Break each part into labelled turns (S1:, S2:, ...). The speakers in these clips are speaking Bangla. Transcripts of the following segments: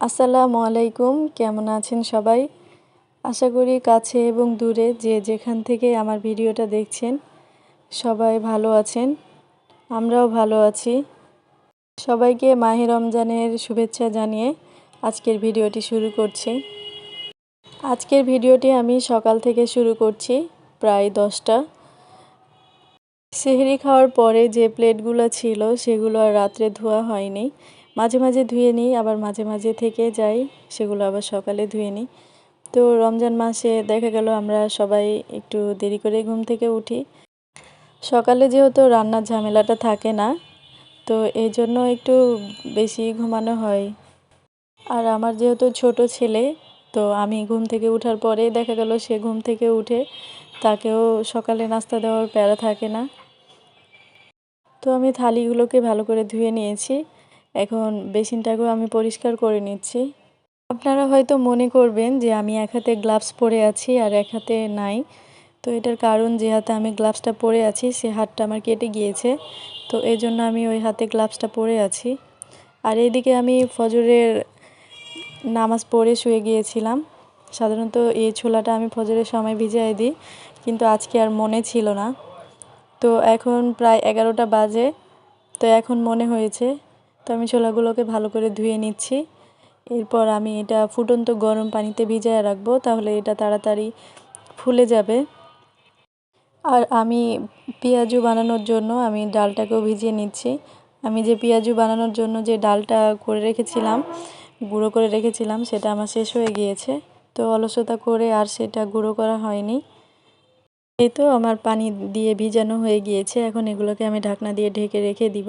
S1: আসসালামু আলাইকুম, কেমন আছেন সবাই? আশা করি কাছে এবং দূরে যে যেখান থেকে আমার ভিডিওটা দেখছেন, সবাই ভালো আছেন, আমরাও ভালো আছি। সবাইকে মাহে রমজানের শুভেচ্ছা জানিয়ে আজকের ভিডিওটি শুরু করছি। আজকের ভিডিওটি আমি সকাল থেকে শুরু করছি, প্রায় দশটা। সেহরি খাওয়ার পরে যে প্লেটগুলো ছিল, সেগুলো আর রাত্রে ধোয়া হয়নি। মাঝে মাঝে ধুয়ে নিই, আবার মাঝে মাঝে থেকে যাই, সেগুলো আবার সকালে ধুয়ে নিই। তো রমজান মাসে দেখা গেল আমরা সবাই একটু দেরি করে ঘুম থেকে উঠি। সকালে যেহেতু রান্নার ঝামেলাটা থাকে না, তো এই জন্য একটু বেশি ঘুমানো হয়। আর আমার যেহেতু ছোট ছেলে, তো আমি ঘুম থেকে উঠার পরে দেখা গেল সে ঘুম থেকে উঠে তাকেও সকালে নাস্তা দেওয়ার প্যারা থাকে না। তো আমি থালিগুলোকে ভালো করে ধুয়ে নিয়েছি। এখন বেসিনটাকেও আমি পরিষ্কার করে নিচ্ছি। আপনারা হয়তো মনে করবেন যে আমি এক হাতে গ্লাভস পরে আছি আর এক হাতে নাই। তো এটার কারণ যে হাতে আমি গ্লাভসটা পরে আছি, সে হাতটা আমার কেটে গিয়েছে। তো এই জন্য আমি ওই হাতে গ্লাভসটা পরে আছি। আর এইদিকে আমি ফজরের নামাজ পড়ে শুয়ে গিয়েছিলাম। সাধারণত এই ছোলাটা আমি ফজরের সময় ভিজাই দিই, কিন্তু আজকে আর মনে ছিল না। তো এখন প্রায় এগারোটা বাজে। তো এখন মনে হয়েছে তো আমি ছোলাগুলোকে ভালো করে ধুয়ে নিচ্ছি। এরপর আমি এটা ফুটন্ত গরম পানিতে ভিজায় রাখব, তাহলে এটা তাড়াতাড়ি ফুলে যাবে। আর আমি পেঁয়াজু বানানোর জন্য আমি ডালটাকেও ভিজিয়ে নিচ্ছি। আমি যে পেঁয়াজু বানানোর জন্য যে ডালটা করে রেখেছিলাম, গুঁড়ো করে রেখেছিলাম, সেটা আমার শেষ হয়ে গিয়েছে। তো অলসতা করে আর সেটা গুঁড়ো করা হয়নি। এই তো আমার পানি দিয়ে ভিজানো হয়ে গিয়েছে। এখন এগুলোকে আমি ঢাকনা দিয়ে ঢেকে রেখে দিব।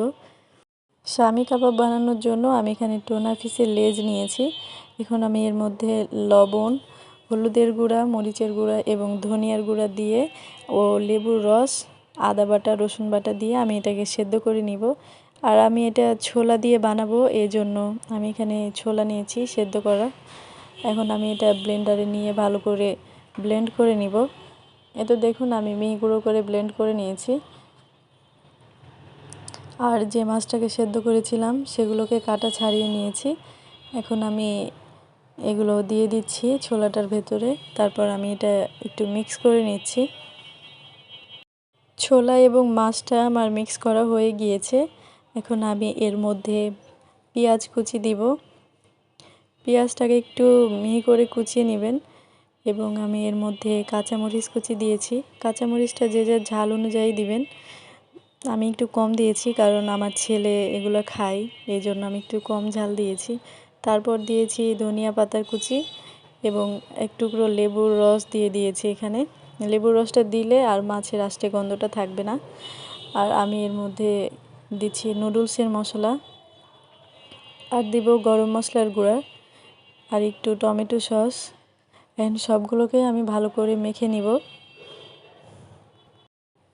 S1: স্বামী কাবাব বানানোর জন্য আমি এখানে টোনা ফিসের লেজ নিয়েছি। এখন আমি এর মধ্যে লবণ, হলুদের গুঁড়া, মরিচের গুঁড়া এবং ধনিয়ার গুঁড়া দিয়ে ও লেবুর রস, আদা বাটা, রসুন বাটা দিয়ে আমি এটাকে সেদ্ধ করে নিব। আর আমি এটা ছোলা দিয়ে বানাবো এই জন্য আমি এখানে ছোলা নিয়েছি সেদ্ধ করা। এখন আমি এটা ব্লেন্ডারে নিয়ে ভালো করে ব্লেন্ড করে নিব। এতো দেখুন, আমি মিহি গুঁড়ো করে ব্লেন্ড করে নিয়েছি। আর যে মাছটাকে সেদ্ধ করেছিলাম, সেগুলোকে কাটা ছাড়িয়ে নিয়েছি। এখন আমি এগুলো দিয়ে দিচ্ছি ছোলাটার ভেতরে। তারপর আমি এটা একটু মিক্স করে নিচ্ছি। ছোলা এবং মাছটা আমার মিক্স করা হয়ে গিয়েছে। এখন আমি এর মধ্যে পেঁয়াজ কুচি দিব। পেঁয়াজটাকে একটু মিহি করে কুচিয়ে নেবেন এবং আমি এর মধ্যে কাঁচামরিচ কুচি দিয়েছি। কাঁচামরিচটা যে যার ঝাল অনুযায়ী দিবেন। আমি একটু কম দিয়েছি, কারণ আমার ছেলে এগুলো খায় এই জন্য আমি একটু কম ঝাল দিয়েছি। তারপর দিয়েছি ধনিয়া পাতার কুচি এবং এক টুকরো লেবুর রস দিয়ে দিয়েছি এখানে। লেবুর রসটা দিলে আর মাছের আষ্টে গন্ধটা থাকবে না। আর আমি এর মধ্যে দিচ্ছি নুডলসের মশলা। আর দিব গরম মশলার গুঁড়া আর একটু টমেটো সস। এখন সবগুলোকে আমি ভালো করে মেখে নিব।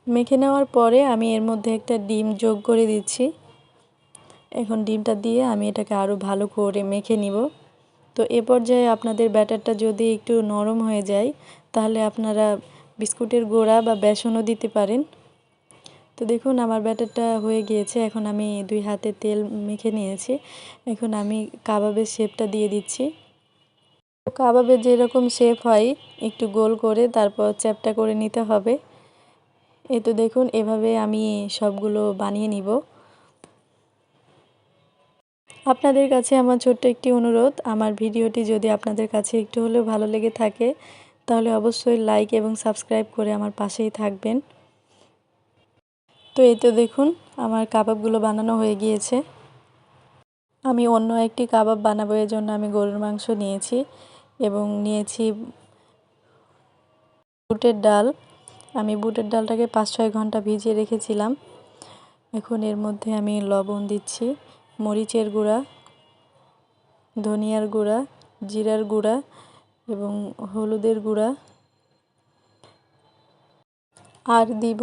S1: মেখে নেওয়ার পরে আমি এর মধ্যে একটা ডিম যোগ করে দিচ্ছি। এখন ডিমটা দিয়ে আমি এটাকে আরও ভালো করে মেখে নিব। তো এ পর্যায়ে আপনাদের ব্যাটারটা যদি একটু নরম হয়ে যায়, তাহলে আপনারা বিস্কুটের গোড়া বা বেসনও দিতে পারেন। তো দেখুন, আমার ব্যাটারটা হয়ে গিয়েছে। এখন আমি দুই হাতে তেল মেখে নিয়েছি। এখন আমি কাবাবের শেপটা দিয়ে দিচ্ছি। কাবাবের যেরকম শেপ হয়, একটু গোল করে তারপর চ্যাপটা করে নিতে হবে। এই তো দেখুন, এভাবে আমি সবগুলো বানিয়ে নিব। আপনাদের কাছে আমার ছোট্ট একটি অনুরোধ, আমার ভিডিওটি যদি আপনাদের কাছে একটু হলেও ভালো লেগে থাকে, তাহলে অবশ্যই লাইক এবং সাবস্ক্রাইব করে আমার পাশেই থাকবেন। তো এই তো দেখুন, আমার কাবাবগুলো বানানো হয়ে গিয়েছে। আমি অন্য একটি কাবাব বানাবো, এর জন্য আমি গরুর মাংস নিয়েছি এবং নিয়েছি বুটের ডাল। আমি বুটের ডালটাকে পাঁচ, ছয় ঘণ্টা ভিজিয়ে রেখেছিলাম। এখন এর মধ্যে আমি লবণ দিচ্ছি, মরিচের গুঁড়া, ধনিয়ার গুঁড়া, জিরার গুঁড়া এবং হলুদের গুঁড়া। আর দিব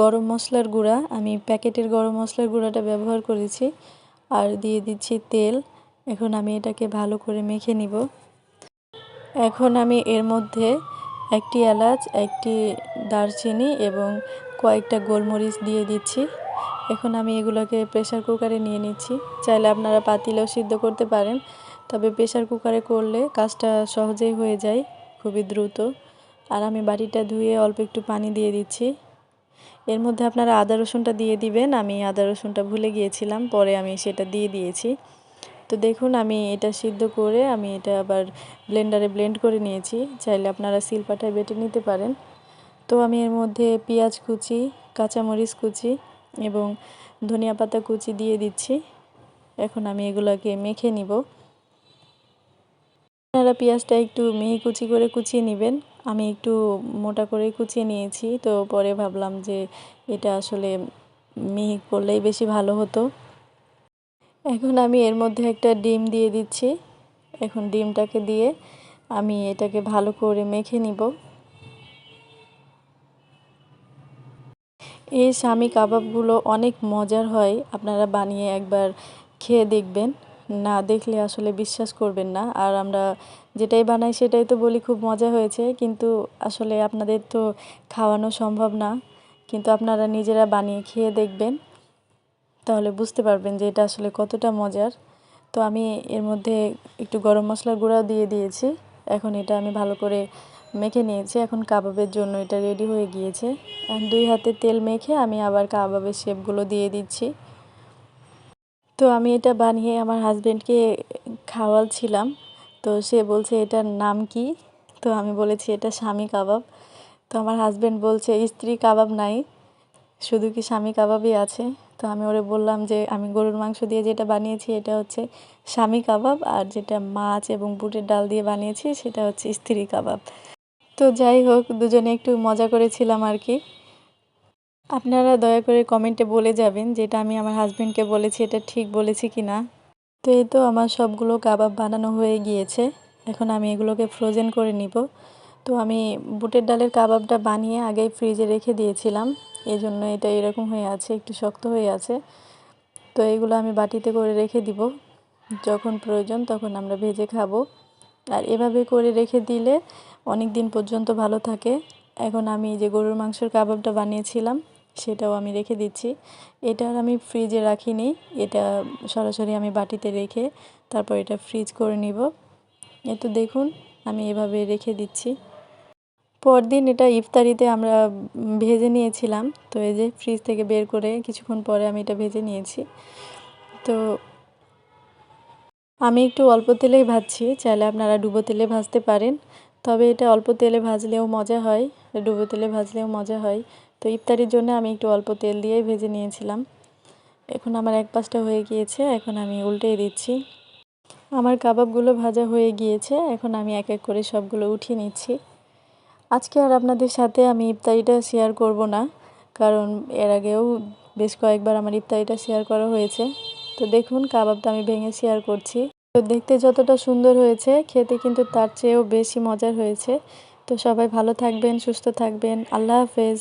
S1: গরম মশলার গুঁড়া। আমি প্যাকেটের গরম মশলার গুঁড়াটা ব্যবহার করেছি। আর দিয়ে দিচ্ছি তেল। এখন আমি এটাকে ভালো করে মেখে নিব। এখন আমি এর মধ্যে একটি এলাচ, একটি দারচিনি এবং কয়েকটা গোলমরিচ দিয়ে দিচ্ছি। এখন আমি এগুলোকে প্রেশার কুকারে নিয়ে নিচ্ছি। চাইলে আপনারা পাতিলেও সিদ্ধ করতে পারেন, তবে প্রেশার কুকারে করলে কাজটা সহজেই হয়ে যায়, খুবই দ্রুত। আর আমি বাটিটা ধুয়ে অল্প একটু পানি দিয়ে দিচ্ছি। এর মধ্যে আপনারা আদা রসুনটা দিয়ে দিবেন, আমি আদা রসুনটা ভুলে গিয়েছিলাম, পরে আমি সেটা দিয়ে দিয়েছি। তো দেখুন, আমি এটা সিদ্ধ করে আমি এটা আবার ব্লেন্ডারে ব্লেন্ড করে নিয়েছি। চাইলে আপনারা শিলপাটায় বেটে নিতে পারেন। তো আমি এর মধ্যে পেঁয়াজ কুচি, কাঁচামরিচ কুচি এবং ধনিয়া পাতা কুচি দিয়ে দিচ্ছি। এখন আমি এগুলোকে মেখে নিব। আপনারা পেঁয়াজটা একটু মিহি কুচি করে কুচিয়ে নেবেন। আমি একটু মোটা করে কুচিয়ে নিয়েছি। তো পরে ভাবলাম যে এটা আসলে মিহি করলেই বেশি ভালো হতো। এখন আমি এর মধ্যে একটা ডিম দিয়ে দিচ্ছি। এখন ডিমটাকে দিয়ে আমি এটাকে ভালো করে মেখে নিব। এই স্বামী কাবাবগুলো অনেক মজার হয়, আপনারা বানিয়ে একবার খেয়ে দেখবেন। না দেখলে আসলে বিশ্বাস করবেন না। আর আমরা যেটাই বানাই সেটাই তো বলি খুব মজা হয়েছে, কিন্তু আসলে আপনাদের তো খাওয়ানো সম্ভব না। কিন্তু আপনারা নিজেরা বানিয়ে খেয়ে দেখবেন। তাহলে বুঝতে পারবেন যে এটা আসলে কতটা মজার। তো আমি এর মধ্যে একটু গরম মশলার গুঁড়াও দিয়ে দিয়েছি। এখন এটা আমি ভালো করে মেখে নিয়েছি। এখন কাবাবের জন্য এটা রেডি হয়ে গিয়েছে। দুই হাতে তেল মেখে আমি আবার কাবাবের শেপগুলো দিয়ে দিচ্ছি। তো আমি এটা বানিয়ে আমার হাজব্যান্ডকে খাওয়ালছিলাম তো সে বলছে, এটার নাম কি? তো আমি বলেছি, এটা স্বামী কাবাব। তো আমার হাজব্যান্ড বলছে, স্ত্রী কাবাব নাই। শুধু কি স্বামী কাবাবই আছে? তো আমি ওরে বললাম যে, আমি গরুর মাংস দিয়ে যেটা বানিয়েছি এটা হচ্ছে স্বামী কাবাব আর যেটা মাছ এবং বুটের ডাল দিয়ে বানিয়েছি সেটা হচ্ছে স্ত্রী কাবাব। তো যাই হোক, দুজনে একটু মজা করেছিলাম আর কি। আপনারা দয়া করে কমেন্টে বলে যাবেন যেটা আমি আমার হাজব্যান্ডকে বলেছি, এটা ঠিক বলেছি কি না তো এই তো আমার সবগুলো কাবাব বানানো হয়ে গিয়েছে। এখন আমি এগুলোকে ফ্রোজেন করে নিব। তো আমি বুটের ডালের কাবাবটা বানিয়ে আগেই ফ্রিজে রেখে দিয়েছিলাম। এই জন্য এটা এরকম হয়ে আছে, একটু শক্ত হয়ে আছে। তো এগুলো আমি বাটিতে করে রেখে দিব। যখন প্রয়োজন তখন আমরা ভেজে খাব। আর এভাবে করে রেখে দিলে অনেক দিন পর্যন্ত ভালো থাকে। এখন আমি যে গরুর মাংসের কাবাবটা বানিয়েছিলাম, সেটাও আমি রেখে দিচ্ছি। এটা আমি ফ্রিজে রাখিনি। এটা সরাসরি আমি বাটিতে রেখে তারপর এটা ফ্রিজ করে নিব। এ তো দেখুন, আমি এভাবে রেখে দিচ্ছি। পরদিন এটা ইফতারিতে আমরা ভেজে নিয়েছিলাম। তো এই যে ফ্রিজ থেকে বের করে কিছুক্ষণ পরে আমি এটা ভেজে নিয়েছি। তো আমি একটু অল্প তেলেই ভাজছি, চাইলে আপনারা ডুবো তেলে ভাজতে পারেন। তবে এটা অল্প তেলে ভাজলেও মজা হয়, ডুবো তেলে ভাজলেও মজা হয়। তো ইফতারির জন্য আমি একটু অল্প তেল দিয়েই ভেজে নিয়েছিলাম। এখন আমার এক পাশটা হয়ে গিয়েছে, এখন আমি উল্টেই দিচ্ছি। আমার কাবাবগুলো ভাজা হয়ে গিয়েছে, এখন আমি এক এক করে সবগুলো উঠিয়ে নিচ্ছি। আজকে আর আপনাদের সাথে আমি ইফতারিটা শেয়ার করব না, কারণ এর আগেও বেশ কয়েকবার আমার ইফতারিটা শেয়ার করা হয়েছে। তো দেখুন, কাবাবটা আমি ভেঙে শেয়ার করছি। তো দেখতে যতটা সুন্দর হয়েছে, খেতে কিন্তু তার চেয়েও বেশি মজার হয়েছে। তো সবাই ভালো থাকবেন, সুস্থ থাকবেন। আল্লাহ হাফেজ।